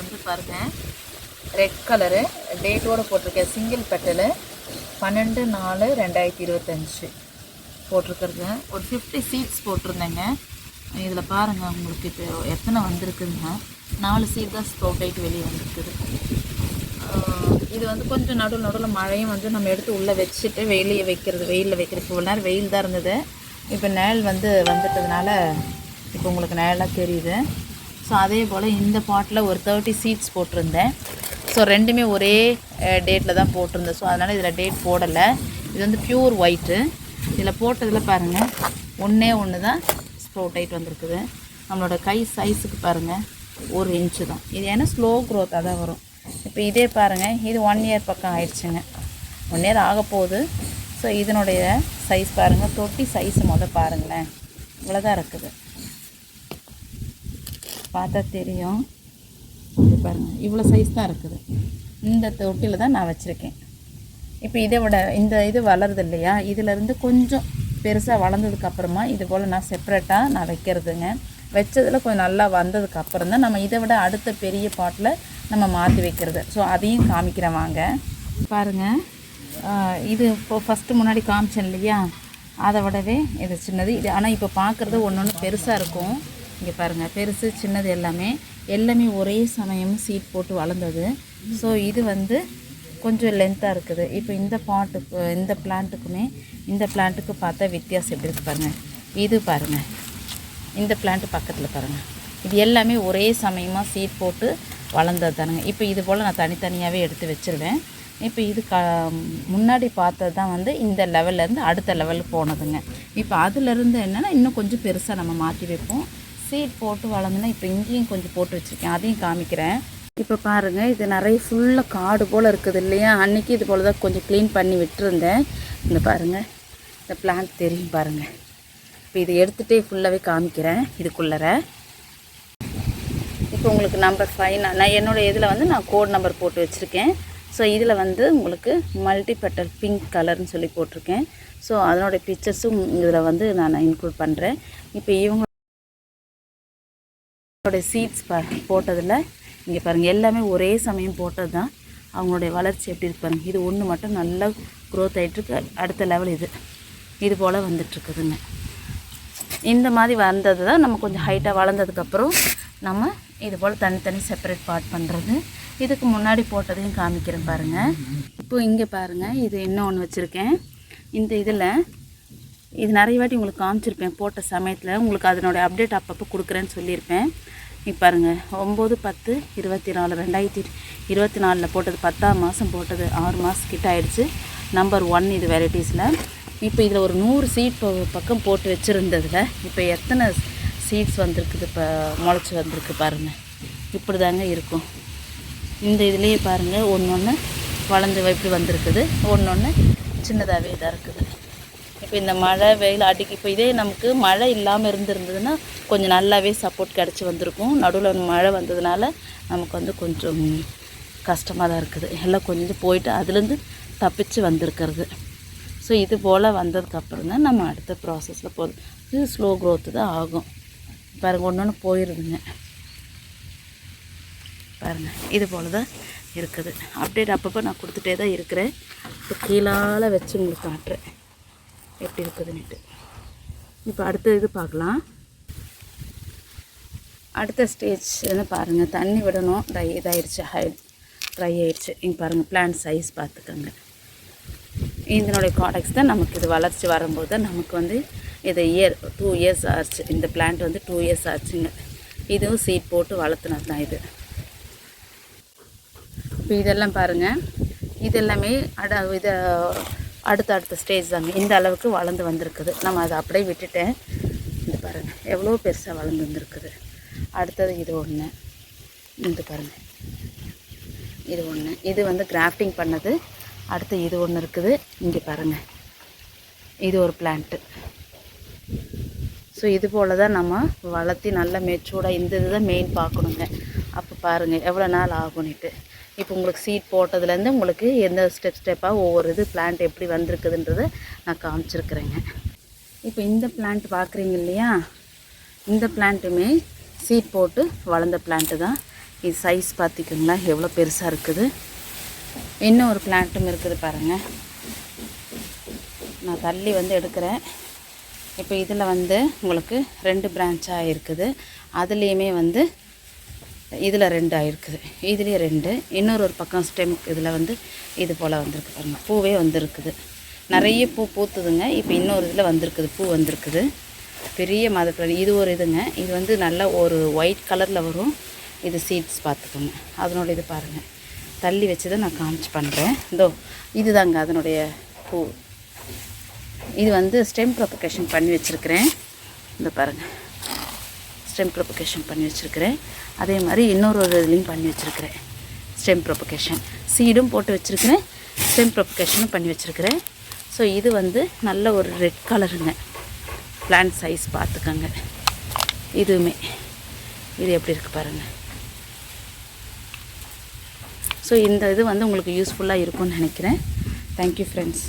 வந்து பாருங்கள் red colour டேட்டோடு போட்டிருக்கேன் சிங்கிள் பெட்டலு பன்னெண்டு நாலு ரெண்டாயிரத்தி இருபத்தஞ்சி போட்டிருக்கிறதுங்க ஒரு ஃபிஃப்டி சீட்ஸ் போட்டிருந்தேங்க. இதில் பாருங்கள் உங்களுக்கு இப்போ எத்தனை வந்திருக்குதுங்க நாலு சீட் தான் ஸ்ப்ரவுட் ஆகிட்டு வெளியே வந்திருக்குது. இது வந்து கொஞ்சம் நடுவில் நடுவில் மழையும் வந்து நம்ம எடுத்து உள்ளே வச்சுட்டு வெயிலே வைக்கிறது வெயிலில் வைக்கிறது இவ்வளோ நேரம் வெயில் தான் இருந்தது. இப்போ நிழல் வந்து வந்துட்டதுனால இப்போ உங்களுக்கு நிழலாக தெரியுது. ஸோ அதே போல் இந்த பாட்டில் ஒரு தேர்ட்டி சீட்ஸ் போட்டிருந்தேன். ஸோ ரெண்டுமே ஒரே டேட்டில் தான் போட்டிருந்தேன். ஸோ அதனால் இதில் டேட் போடலை. இது வந்து ப்யூர் ஒயிட்டு இதில் போட்டதில் பாருங்கள் ஒன்றே ஒன்று தான் ஸ்ப்ரோட் ஆகிட்டு வந்திருக்குது. நம்மளோட கை சைஸுக்கு பாருங்கள் ஒரு இன்ச்சு தான். இது ஏன்னா ஸ்லோ க்ரோத்தாக தான் வரும். இப்போ இதே பாருங்கள் இது ஒன் இயர் பக்கம் ஆயிடுச்சுங்க. ஒன் இயர் ஆக போகுது. ஸோ இதனுடைய சைஸ் பாருங்கள் தொட்டி சைஸ் முதல் பாருங்களேன். இவ்வளோதான் இருக்குது. பார்த்தா தெரியும். இது பாருங்கள் இவ்வளோ சைஸ் தான் இருக்குது. இந்த தொட்டியில் தான் நான் வச்சுருக்கேன். இப்போ இதை விட இந்த இது வளருது இல்லையா? இதிலேருந்து கொஞ்சம் பெருசாக வளர்ந்ததுக்கப்புறமா இது போல் நான் செப்பரேட்டாக நான் வைக்கிறதுங்க. வச்சதில் கொஞ்சம் நல்லா வந்ததுக்கப்புறம் தான் நம்ம இதை விட அடுத்த பெரிய பாட்டில் நம்ம மாற்றி வைக்கிறது. ஸோ அதையும் காமிக்கிறேன் வாங்க. பாருங்கள் இது இப்போ ஃபஸ்ட்டு முன்னாடி காமிச்சேன் இல்லையா? அதை விடவே இது சின்னது. இது ஆனால் இப்போ பார்க்குறது ஒன்று ஒன்று பெருசாக இருக்கும். இங்கே பாருங்கள் பெருசு சின்னது எல்லாமே எல்லாமே ஒரே சமயம் சீட் போட்டு வளர்ந்தது. ஸோ இது வந்து கொஞ்சம் லென்த்தாக இருக்குது. இப்போ இந்த பாட்டுக்கு இந்த பிளான்ட்டுக்குமே இந்த பிளான்ட்டுக்கு பார்த்தா வித்தியாசம் எப்படி இருக்குது பாருங்கள் இது பாருங்கள் இந்த பிளான்ட்டு பக்கத்தில் பாருங்கள் இது எல்லாமே ஒரே சமயமாக சீட் போட்டு வளர்ந்தது தானுங்க. இப்போ இது போல் நான் தனித்தனியாகவே எடுத்து வச்சுருவேன். இப்போ இது க முன்னாடி பார்த்தது தான் வந்து இந்த லெவல்லேருந்து அடுத்த லெவலுக்கு போனதுங்க. இப்போ அதுலேருந்து என்னென்னா இன்னும் கொஞ்சம் பெருசாக நம்ம மாற்றி வைப்போம். சீட் போட்டு வளர்ந்துன்னா இப்போ இங்கேயும் கொஞ்சம் போட்டு வச்சுருக்கேன். அதையும் காமிக்கிறேன். இப்போ பாருங்கள் இது நிறைய ஃபுல்லாக காடு போல் இருக்குது இல்லையா? அன்றைக்கி இது போல் தான் கொஞ்சம் க்ளீன் பண்ணி விட்டுருந்தேன். இந்த பாருங்கள் இந்த பிளான்ட் தெரியும் பாருங்கள் இப்போ இதை எடுத்துகிட்டே ஃபுல்லாகவே காமிக்கிறேன் இதுக்குள்ளற. இப்போ உங்களுக்கு நம்பர் ஃபைவ் நான் என்னோடய இதில் வந்து நான் கோட் நம்பர் போட்டு வச்சுருக்கேன். ஸோ இதில் வந்து உங்களுக்கு மல்டி பெட்டல் பிங்க் கலர்னு சொல்லி போட்டிருக்கேன். ஸோ அதனோடய பிக்சர்ஸும் இதில் வந்து நான் இன்க்ளூட் பண்ணுறேன் இப்போ இவங்க அவங்களுடைய சீட்ஸ் பா போட்டதில் இங்கே பாருங்கள் எல்லாமே ஒரே சமயம் போட்டது தான் அவங்களுடைய வளர்ச்சி எப்படி இருக்கு பாருங்க. இது ஒன்று மட்டும் நல்லா க்ரோத் ஆகிட்டுருக்கு அடுத்த லெவல் இது. இது போல் வந்துட்டுருக்குதுங்க. இந்த மாதிரி வந்தது தான் நம்ம கொஞ்சம் ஹைட்டாக வளர்ந்ததுக்கப்புறம் நம்ம இது போல் தனித்தனி செப்பரேட் பார்ட் பண்ணுறது இதுக்கு முன்னாடி போட்டதையும் காமிக்கிறேன் பாருங்கள் இப்போ இங்கே பாருங்கள் இது இன்னும் ஒன்று வச்சுருக்கேன். இந்த இதில் இது நிறைய வாட்டி உங்களுக்கு காமிச்சிருப்பேன் போட்ட சமயத்தில். உங்களுக்கு அதனுடைய அப்டேட் அப்பப்போ கொடுக்குறேன்னு சொல்லியிருப்பேன். இப்போ பாருங்கள் ஒம்பது பத்து இருபத்தி நாலு ரெண்டாயிரத்தி இருபத்தி நாலில் போட்டது பத்தாம் மாதம் போட்டது ஆறு மாதம் கிட்ட ஆயிடுச்சு. நம்பர் ஒன் இது வெரைட்டிஸில் இப்போ இதில் ஒரு நூறு சீட் பக்கம் போட்டு வச்சுருந்ததில் இப்போ எத்தனை சீட்ஸ் வந்திருக்குது இப்போ முளைச்சி வந்திருக்கு பாருங்கள் இப்படி தாங்க இருக்கும். இந்த இதுலேயே பாருங்கள் ஒன்று ஒன்று வளர்ந்து இப்படி வந்திருக்குது. ஒன்று ஒன்று சின்னதாகவே இதாக இருக்குது. இப்போ இந்த மழை வெயில் அடிக்கு இப்போ இதே நமக்கு மழை இல்லாமல் இருந்திருந்ததுன்னா கொஞ்சம் நல்லாவே சப்போர்ட் கிடச்சி வந்திருக்கும். நடுவில் மழை வந்ததுனால நமக்கு வந்து கொஞ்சம் கஷ்டமாக தான் இருக்குது. எல்லாம் கொஞ்சம் போயிட்டு அதுலேருந்து தப்பிச்சு வந்திருக்கிறது. ஸோ இது போல் வந்ததுக்கப்புறம் தான் நம்ம அடுத்த ப்ராசஸில் போதும் இது ஸ்லோ க்ரோத்து தான் ஆகும். பாருங்கள் ஒன்று ஒன்று போயிருதுங்க. பாருங்கள் இது போல் தான் இருக்குது. அப்டேட் அப்பப்போ நான் கொடுத்துட்டே தான் இருக்கிறேன். இப்போ கீழால் வச்சு உங்களுக்கு காட்டுறேன். எப்படி இருக்குதுன்னுட்டு. இப்போ அடுத்த இது பார்க்கலாம். அடுத்த ஸ்டேஜ் வந்து பாருங்கள் தண்ணி விடணும். ட்ரை இதாகிடுச்சு ஹை ட்ரை ஆயிடுச்சு. இங்கே பாருங்கள் பிளான் சைஸ் பார்த்துக்கோங்க. இதனுடைய ப்ராடக்ட்ஸ் தான் நமக்கு இது வளர்ச்சி வரும்போது தான் நமக்கு வந்து இது இயர் டூ இயர்ஸ் ஆச்சு. இந்த பிளான்ட் வந்து டூ இயர்ஸ் ஆச்சுங்க. இதுவும் சீட் போட்டு வளர்த்துனது தான் இது. இப்போ இதெல்லாம் பாருங்கள் இதெல்லாமே அட இதை அடுத்த அடுத்த ஸ்டேஜ் தாங்க இந்த அளவுக்கு வளர்ந்து வந்திருக்குது. நம்ம அதை அப்படியே விட்டுட்டேன். இது பாருங்கள் எவ்வளோ பெருசாக வளர்ந்து வந்திருக்குது. அடுத்தது இது ஒன்று இது பாருங்கள் இது ஒன்று இது வந்து கிராஃப்டிங் பண்ணது. அடுத்து இது ஒன்று இருக்குது. இங்கே பாருங்கள் இது ஒரு பிளான்ட்டு ஸோ இது போல் தான் நம்ம வளர்த்தி நல்லா மெச்சூர்டாக இந்த இதுதான் மெயின் பார்க்கணுங்க. பாருங்கள் எவ்வளோ நாள் ஆகும்னுட்டு. இப்போ உங்களுக்கு சீட் போட்டதுலேருந்து உங்களுக்கு எந்த ஸ்டெப் ஸ்டெப்பாக ஒவ்வொரு இது பிளான்ட் எப்படி வந்திருக்குதுன்றதை நான் காமிச்சிருக்கிறேங்க. இப்போ இந்த பிளான்ட் பார்க்குறீங்க இல்லையா? இந்த பிளான்ட்டுமே சீட் போட்டு வளர்ந்த பிளான்ட்டு தான். இது சைஸ் பார்த்திக்கோங்களா எவ்வளோ பெருசாக இருக்குது. இன்னும் ஒரு பிளான்ட்டும் இருக்குது பாருங்கள் நான் தள்ளி வந்து எடுக்கிறேன். இப்போ இதில் வந்து உங்களுக்கு ரெண்டு பிரான்ச்சாக இருக்குது. அதுலேயுமே வந்து இதில் ரெண்டு ஆயிருக்குது இதுலேயே ரெண்டு. இன்னொரு ஒரு பக்கம் ஸ்டெம் இதில் வந்து இது போல் வந்திருக்கு பாருங்கள் பூவே வந்திருக்குது. நிறைய பூ பூத்துதுங்க. இப்போ இன்னொரு இதில் வந்திருக்குது. பூ வந்திருக்குது. பெரிய மதப்பழம் இது ஒரு இதுங்க. இது வந்து நல்லா ஒரு ஒயிட் கலரில் வரும். இது சீட்ஸ் பார்த்துக்கோங்க. அதனோட இது பாருங்கள் தள்ளி வச்சதை நான் காமிச்சு பண்ணுறேன் இதோ இதுதாங்க அதனுடைய பூ. இது வந்து ஸ்டெம் ப்ரொபகேஷன் பண்ணி வச்சுருக்கிறேன். இந்த பாருங்கள் ஸ்டெம் ப்ரொபகேஷன் பண்ணி வச்சுருக்கிறேன். அதே மாதிரி இன்னொரு ஒரு இதுலேயும் பண்ணி வச்சுருக்கிறேன். Stem propagation. சீடும் போட்டு வச்சுருக்கிறேன். ஸ்டெம் ப்ரொபகேஷனும் பண்ணி வச்சுருக்கிறேன். ஸோ இது வந்து நல்ல ஒரு ரெட் கலருங்க. பிளான்ட் சைஸ் பார்த்துக்கோங்க. இதுவுமே. இது எப்படி இருக்குது பாருங்கள் ஸோ இந்த இது வந்து உங்களுக்கு யூஸ்ஃபுல்லாக இருக்கும்னு நினைக்கிறேன். Thank you friends